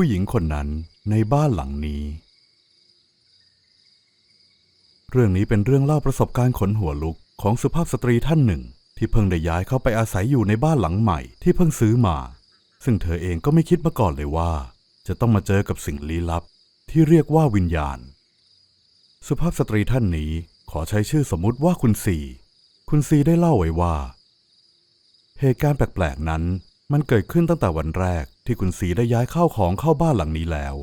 ผู้หญิงคนนั้นในบ้านหลังนี้ เรื่องนี้เป็นเรื่องเล่าประสบการณ์ขนหัวลุกของสุภาพสตรีท่านหนึ่ง ที่เพิ่งได้ย้ายเข้าไปอาศัยอยู่ในบ้านหลังใหม่ที่เพิ่งซื้อมา ซึ่งเธอเองก็ไม่คิดมาก่อนเลยว่า จะต้องมาเจอกับสิ่งลี้ลับ ที่เรียกว่าวิญญาณ สุภาพสตรีท่านนี้ขอใช้ชื่อสมมุติว่าคุณซีคุณซีได้เล่าไว้ว่า เหตุการณ์แปลกๆนั้นมันเกิดขึ้นตั้งแต่วันแรก ที่คุณซีได้ย้ายเข้าของเข้าบ้านหลังนี้แล้ว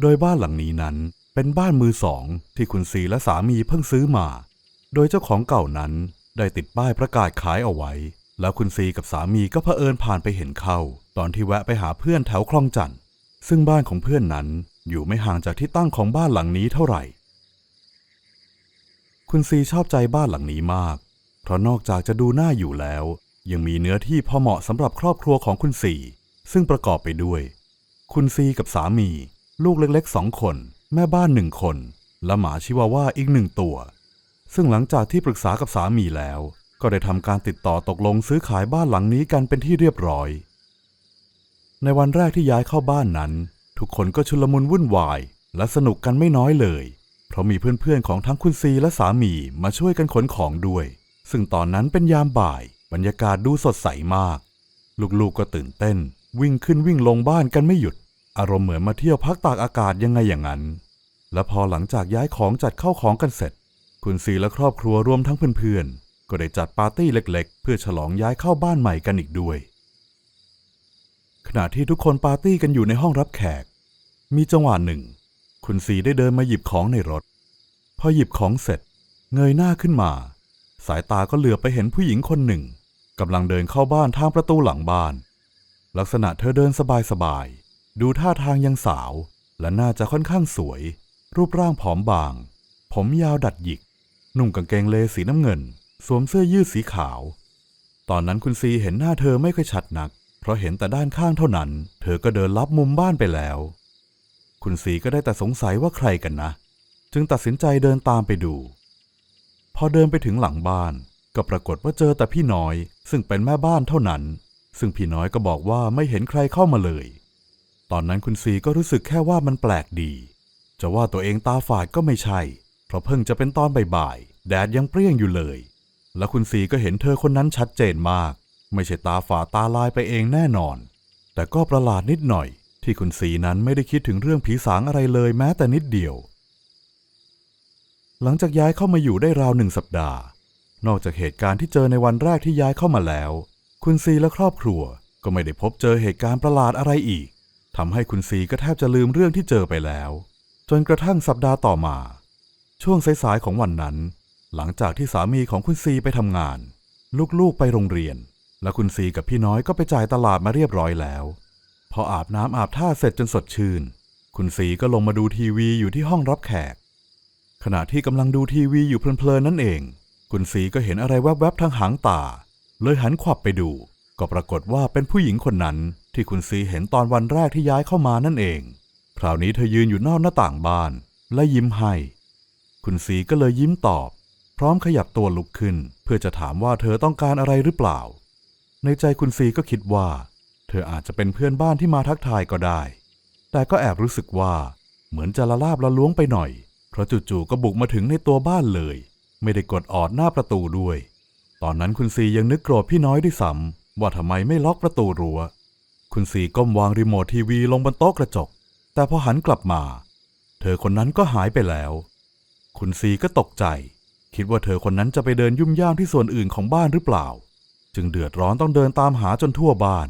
โดยบ้านหลังนี้นั้นเป็นบ้านมือสองที่คุณซีและสามีเพิ่งซื้อมา โดยเจ้าของเก่านั้นได้ติดป้ายประกาศขายเอาไว้ แล้วคุณซีกับสามีก็เผอิญผ่านไปเห็นเข้า ตอนที่แวะไปหาเพื่อนแถวคลองจันทน์ซึ่งบ้านของเพื่อนนั้นอยู่ไม่ห่างจากที่ตั้งของบ้านหลังนี้เท่าไหร่ คุณซีชอบใจบ้านหลังนี้มาก เพราะนอกจากจะดูน่าอยู่แล้ว ยังมีเนื้อที่พอเหมาะสำหรับครอบครัวของคุณซี ซึ่งประกอบไปด้วย คุณซีกับสามี ลูกเล็กๆสองคน แม่บ้านหนึ่งคน และหมาชิวาว่าอีกหนึ่งตัว ซึ่งหลังจากที่ปรึกษากับสามีแล้ว ก็ได้ทำการติดต่อตกลงซื้อขายบ้านหลังนี้กันเป็นที่เรียบร้อย ในวันแรกที่ย้ายเข้าบ้านนั้น ทุกคนก็ชุลมุนวุ่นวาย และสนุกกันไม่น้อยเลย เพราะมีเพื่อนๆของทั้งคุณซีและสามีมาช่วยกันขนของด้วย ซึ่งตอนนั้นเป็นยามบ่าย บรรยากาศดูสดใสมาก ลูกๆก็ตื่นเต้น วิ่งขึ้นวิ่งลงบ้านกันไม่หยุด อารมณ์เหมือนมาเที่ยวพักตากอากาศยังไงอย่างนั้น และพอหลังจากย้ายของจัดเข้าของกันเสร็จ คุณซีและครอบครัวรวมทั้งเพื่อนๆ ก็ได้จัดปาร์ตี้เล็กๆ เพื่อฉลองย้ายเข้าบ้านใหม่กันอีกด้วย ขณะที่ทุกคนปาร์ตี้กันอยู่ในห้องรับแขก มีจังหวะหนึ่ง คุณซีได้เดินมาหยิบของในรถ พอหยิบของเสร็จ เงยหน้าขึ้นมา สายตาก็เหลือบไปเห็นผู้หญิงคนหนึ่งกำลังเดินเข้าบ้านทางประตูหลังบ้าน ลักษณะเธอเดินสบายๆ ดูท่าทางยังสาว และน่าจะค่อนข้างสวย รูปร่างผอมบาง ผมยาวดัดหยิก นุ่งกางเกงเลสีน้ำเงิน สวมเสื้อยืดสีขาว ตอนนั้นคุณซีเห็นหน้าเธอไม่ค่อยชัดนัก เพราะเห็นแต่ด้านข้างเท่านั้น เธอก็เดินลับมุมบ้านไปแล้ว คุณซีก็ได้แต่สงสัยว่าใครกันนะ จึงตัดสินใจเดินตามไปดู พอเดินไปถึงหลังบ้าน ก็ปรากฏว่าเจอแต่พี่น้อย ซึ่งเป็นแม่บ้านเท่านั้น ซึ่งพี่น้อยก็บอกว่าไม่เห็นใครเข้ามาเลย ตอนนั้นคุณซีก็รู้สึกแค่ว่ามันแปลกดี จะว่าตัวเองตาฝาดก็ไม่ใช่ เพราะเพิ่งจะเป็นตอนบ่ายๆ แดดยังเปรี้ยงอยู่เลย และคุณซีก็เห็นเธอคนนั้นชัดเจนมาก ไม่ใช่ตาฝาดตาลายไปเองแน่นอน แต่ก็ประหลาดนิดหน่อย ที่คุณซีนั้นไม่ได้คิดถึงเรื่องผีสางอะไรเลยแม้แต่นิดเดียว หลังจากย้ายเข้ามาอยู่ได้ราวหนึ่งสัปดาห์ นอกจากเหตุการณ์ที่เจอในวันแรกที่ย้ายเข้ามาแล้ว คุณซีและครอบครัวก็ไม่ได้พบเจอเหตุการณ์ประหลาดอะไรอีกทำให้คุณซีก็แทบจะลืมเรื่องที่เจอไปแล้ว จนกระทั่งสัปดาห์ต่อมา ช่วงสายๆของวันนั้น หลังจากที่สามีของคุณซีไปทำงาน ลูกๆไปโรงเรียน และคุณซีกับพี่น้อยก็ไปจ่ายตลาดมาเรียบร้อยแล้ว พออาบน้ำอาบท่าเสร็จจนสดชื่น คุณซีก็ลงมาดูทีวีอยู่ที่ห้องรับแขก ขณะที่กำลังดูทีวีอยู่เพลินๆนั่นเอง คุณซีก็เห็นอะไรแวบๆทางหางตา เลยหันขวับไปดู ก็ปรากฏว่าเป็นผู้หญิงคนนั้นที่คุณซีเห็นตอนวันแรกที่ย้ายเข้ามานั่นเอง คราวนี้เธอยืนอยู่นอกหน้าต่างบ้าน และยิ้มให้ คุณซีก็เลยยิ้มตอบ พร้อมขยับตัวลุกขึ้น เพื่อจะถามว่าเธอต้องการอะไรหรือเปล่า ในใจคุณซีก็คิดว่า เธออาจจะเป็นเพื่อนบ้านที่มาทักทายก็ได้ แต่ก็แอบรู้สึกว่า เหมือนจะละลาบละล้วงไปหน่อย เพราะจู่ๆก็บุกมาถึงในตัวบ้านเลย ไม่ได้กดออดหน้าประตูด้วย ตอนนั้นคุณซียังนึกโกรธพี่น้อยด้วยซ้ำว่าทำไมไม่ล็อกประตูรัว้ว คุณซีก้มวางรีโมททีวีลงบนโต๊ะกระจก แต่พอหันกลับมา เธอคนนั้นก็หายไปแล้ว คุณซีก็ตกใจ คิดว่าเธอคนนั้นจะไปเดินยุ่มย่ามที่ส่วนอื่นของบ้านหรือเปล่า จึงเดือดร้อนต้องเดินตามหาจนทั่วบ้าน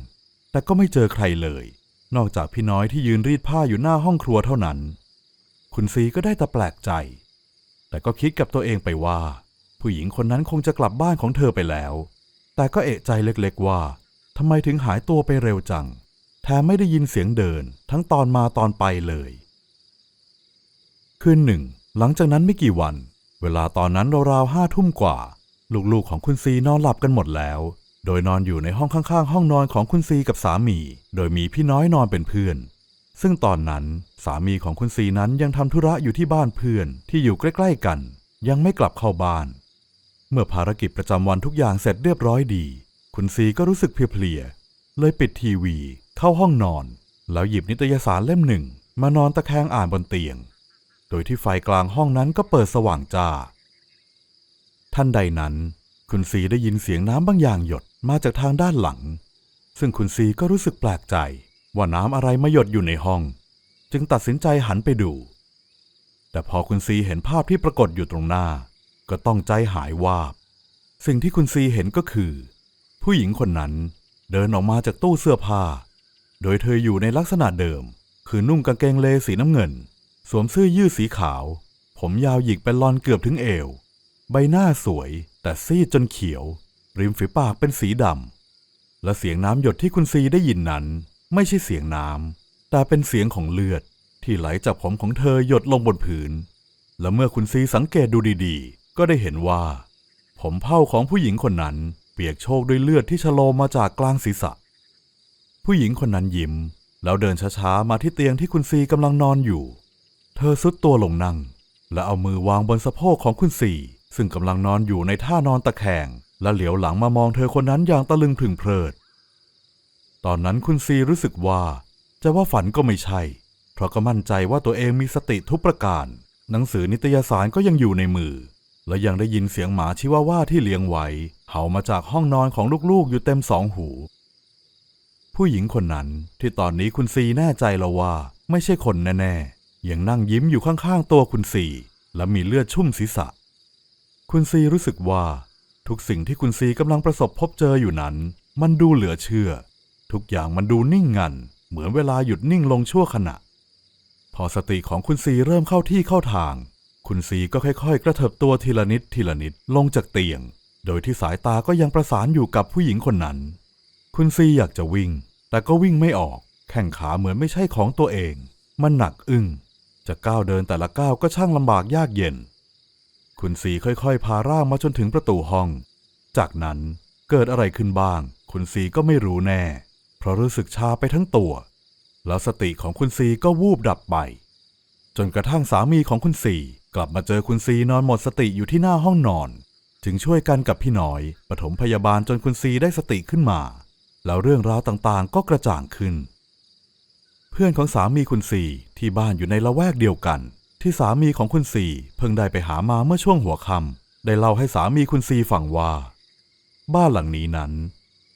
แต่ก็ไม่เจอใครเลย นอกจากพี่น้อยที่ยืนรีดผ้าอยู่หน้าห้องครัวเท่านั้น คุณซีก็ได้แต่แปลกใจ แต่ก็คิดกับตัวเองไปว่า ผู้หญิงคนนั้นคงจะกลับบ้านของเธอไปแล้ว แต่ก็เอะใจเล็กๆว่าทำไมถึงหายตัวไปเร็วจัง แถมไม่ได้ยินเสียงเดินทั้งตอนมาตอนไปเลย คืนหนึ่ง หลังจากนั้นไม่กี่วัน เวลาตอนนั้นราวๆห้าทุ่มกว่า ลูกๆของคุณซีนอนหลับกันหมดแล้ว โดยนอนอยู่ในห้องข้างๆ ห้องนอนของคุณซีกับสามี โดยมีพี่น้อยนอนเป็นเพื่อน ซึ่งตอนนั้นสามีของคุณซีนั้นยังทำธุระอยู่ที่บ้านเพื่อนที่อยู่ใกล้ ๆ กัน ยังไม่กลับเข้าบ้าน เมื่อภารกิจประจำวันทุกอย่างเสร็จเรียบร้อยดี คุณซีก็รู้สึกเพลียๆเลยปิดทีวี เข้าห้องนอน แล้วหยิบนิตยสารเล่มหนึ่ง มานอนตะแคงอ่านบนเตียง โดยที่ไฟกลางห้องนั้นก็เปิดสว่างจ้า ท่านใดนั้น คุณซีได้ยินเสียงน้ำบางอย่างหยดมาจากทางด้านหลัง ซึ่งคุณซีก็รู้สึกแปลกใจ ว่าน้ำอะไรมาหยดอยู่ในห้อง จึงตัดสินใจหันไปดู แต่พอคุณซีเห็นภาพที่ปรากฏอยู่ตรงหน้า ก็ต้องใจหายวาบ สิ่งที่คุณซีเห็นก็คือ ผู้หญิงคนนั้นเดินออกมาจากตู้เสื้อผ้า โดยเธออยู่ในลักษณะเดิม คือนุ่งกางเกงเลสีน้ำเงิน สวมเสื้อยืดสีขาว ผมยาวหยิกเป็นลอนเกือบถึงเอว ใบหน้าสวย แต่ซีดจนเขียว ริมฝีปากเป็นสีดำ และเสียงน้ำหยดที่คุณซีได้ยินนั้น ไม่ใช่เสียงน้ำ แต่เป็นเสียงของเลือดที่ไหลจากผมของเธอหยดลงบนพื้นและเมื่อคุณซีสังเกตดูดีๆ ก็ได้เห็นว่า ผมเผ้าของผู้หญิงคนนั้นเปียกโชกด้วยเลือดที่ชโลมมาจากกลางศีรษะ ผู้หญิงคนนั้นยิ้ม แล้วเดินช้าๆมาที่เตียงที่คุณซีกำลังนอนอยู่ เธอซุดตัวลงนั่ง และเอามือวางบนสะโพกของคุณซีซึ่งกำลังนอนอยู่ในท่านอนตะแคงและเหลียวหลังมามองเธอคนนั้นอย่างตะลึงพึงเพลิด ตอนนั้นคุณซีรู้สึกว่า จะว่าฝันก็ไม่ใช่ เพราะก็มั่นใจว่าตัวเองมีสติทุกประการ หนังสือนิตยสารก็ยังอยู่ในมือ และยังได้ยินเสียงหมาชิวาว่าที่เลี้ยงไว้เห่ามาจากห้องนอนของลูกๆอยู่เต็มสองหู ผู้หญิงคนนั้นที่ตอนนี้คุณซีแน่ใจแล้วว่า ไม่ใช่คนแน่ๆ ยังนั่งยิ้มอยู่ข้างๆตัวคุณซีและมีเลือดชุ่มศีรษะ คุณซีรู้สึกว่า ทุกสิ่งที่คุณซีกำลังประสบพบเจออยู่นั้น มันดูเหลือเชื่อ ทุกอย่างมันดูนิ่งงัน เหมือนเวลาหยุดนิ่งลงชั่วขณะ พอสติของคุณซีเริ่มเข้าที่เข้าทาง คุณซีก็ค่อยๆ กระเถิบตัวทีละนิดทีละนิดลงจากเตียง โดยที่สายตาก็ยังประสานอยู่กับผู้หญิงคนนั้น คุณซีอยากจะวิ่ง แต่ก็วิ่งไม่ออก แข้งขาเหมือนไม่ใช่ของตัวเอง มันหนักอึ้ง จะก้าวเดินแต่ละก้าวก็ช่างลำบากยากเย็น คุณซีค่อยๆ พาร่างมาจนถึงประตูห้อง จากนั้นเกิดอะไรขึ้นบ้าง คุณซีก็ไม่รู้แน่ เพราะรู้สึกชาไปทั้งตัว แล้วสติของคุณซีก็วูบดับไป จนกระทั่งสามีของคุณซีกลับมาเจอคุณซีนอนหมดสติอยู่ที่หน้าห้องนอน จึงช่วยกันกับพี่น้อยปฐมพยาบาลจนคุณซีได้สติขึ้นมา แล้วเรื่องราวต่างๆ ก็กระจ่างขึ้น เพื่อนของสามีคุณซีที่บ้านอยู่ในละแวกเดียวกัน ที่สามีของคุณซีเพิ่งได้ไปหามาเมื่อช่วงหัวค่ำได้เล่าให้สามีคุณซีฟังว่า บ้านหลังนี้นั้น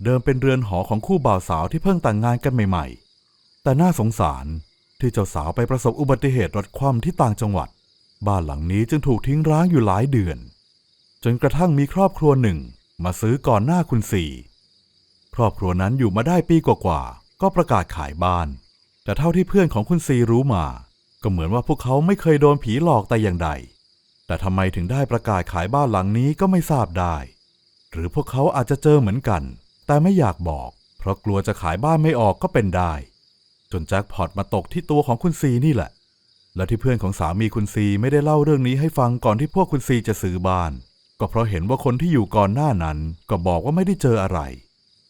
เดิมเป็นเรือนหอของคู่บ่าวสาวที่เพิ่งแต่งงานกันใหม่ ๆ แต่น่าสงสาร ที่เจ้าสาวไปประสบอุบัติเหตุรถคว่ำที่ต่างจังหวัด บ้านหลังนี้จึงถูกทิ้งร้างอยู่หลายเดือน จนกระทั่งมีครอบครัวหนึ่งมาซื้อก่อนหน้าคุณสี่ครอบครัวนั้นอยู่มาได้ปีกว่าๆก็ประกาศขายบ้าน แต่เท่าที่เพื่อนของคุณซีรู้มา ก็เหมือนว่าพวกเขาไม่เคยโดนผีหลอกแต่อย่างใด แต่ทำไมถึงได้ประกาศขายบ้านหลังนี้ก็ไม่ทราบได้ หรือพวกเขาอาจจะเจอเหมือนกัน แต่ไม่อยากบอก เพราะกลัวจะขายบ้านไม่ออกก็เป็นได้ จนแจ็คพอตมาตกที่ตัวของคุณซีนี่แหละ และที่เพื่อนของสามีคุณซีไม่ได้เล่าเรื่องนี้ให้ฟังก่อนที่พวกคุณซีจะซื้อบ้าน ก็เพราะเห็นว่าคนที่อยู่ก่อนหน้านั้นก็บอกว่าไม่ได้เจออะไร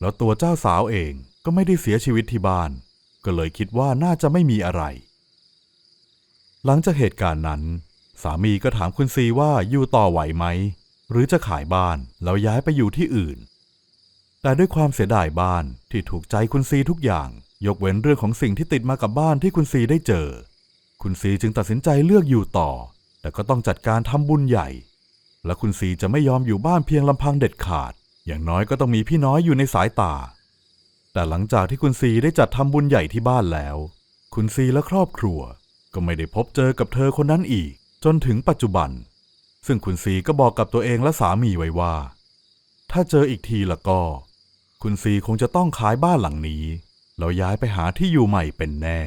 แล้วตัวเจ้าสาวเองก็ไม่ได้เสียชีวิตที่บ้าน ก็เลยคิดว่าน่าจะไม่มีอะไร หลังจากเหตุการณ์นั้น สามีก็ถามคุณซีว่าอยู่ต่อไหวไหม หรือจะขายบ้านแล้วย้ายไปอยู่ที่อื่น แต่ด้วยความเสียดายบ้านที่ถูกใจคุณซีทุกอย่าง ยกเว้นเรื่องของสิ่งที่ติดมากับบ้านที่คุณซีได้เจอ คุณซีจึงตัดสินใจเลือกอยู่ต่อ แต่ก็ต้องจัดการทำบุญใหญ่ และคุณซีจะไม่ยอมอยู่บ้านเพียงลำพังเด็ดขาด อย่างน้อยก็ต้องมีพี่น้อยอยู่ในสายตา แต่หลังจากที่คุณซีได้จัดทำบุญใหญ่ที่บ้านแล้ว คุณซีและครอบครัว ก็ไม่ได้พบเจอกับเธอคนนั้นอีก จนถึงปัจจุบัน ซึ่งคุณซีก็บอกกับตัวเองและสามีไว้ว่า ถ้าเจออีกทีละก็ คุณซีคงจะต้องขายบ้านหลังนี้ แล้วย้ายไปหาที่อยู่ใหม่เป็นแน่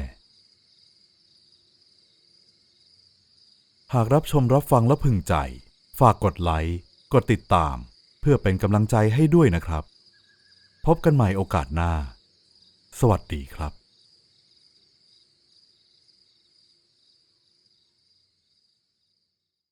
หากรับชมรับฟังและพึงใจ ฝากกดไลค์ กดติดตาม เพื่อเป็นกำลังใจให้ด้วยนะครับ พบกันใหม่โอกาสหน้า สวัสดีครับ